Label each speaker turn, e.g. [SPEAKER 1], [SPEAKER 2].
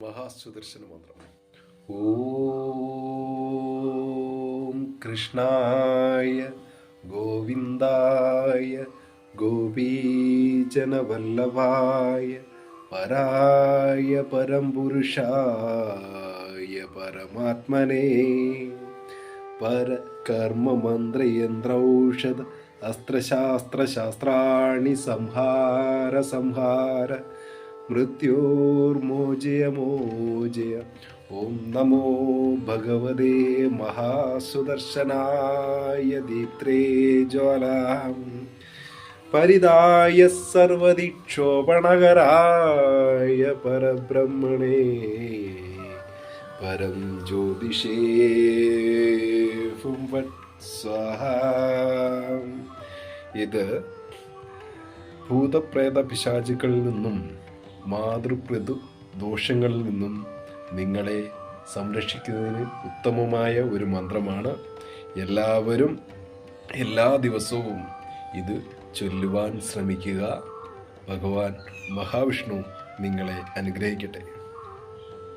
[SPEAKER 1] മഹാസുദർശന മന്ത്രം ഓം കൃഷ്ണായ ഗോവിന്ദായ ഗോപീജനവല്ലഭായ പരായ പരം പുരുഷായ പരമാത്മനേ പരകർമ്മമന്ത്രയന്ത്രൗഷധ അസ്ത്രശാസ്ത്രശാസ്ത്രാണി സംഹാര സംഹാര മൃത്യോർമോചയ മോചയ ഓം നമോ ഭഗവതേ മഹാസുദർശനായ ദീപ്ത്രേ ജ്വല. പരിതായ സർവദിക്ഷോപണകരായ പരബ്രഹ്മണേ. പരം ജ്യോതിഷേ സ്വാഹ. ഇത് ഭൂതപ്രേത പിശാചുക്കളിൽ നിന്നും മാതൃപ്രതു ദോഷങ്ങളിൽ നിന്നും നിങ്ങളെ സംരക്ഷിക്കുന്നതിന് ഉത്തമമായ ഒരു മന്ത്രമാണ് എല്ലാവരും എല്ലാ ദിവസവും ഇത് ചൊല്ലുവാൻ ശ്രമിക്കുക. ഭഗവാൻ മഹാവിഷ്ണു നിങ്ങളെ അനുഗ്രഹിക്കട്ടെ.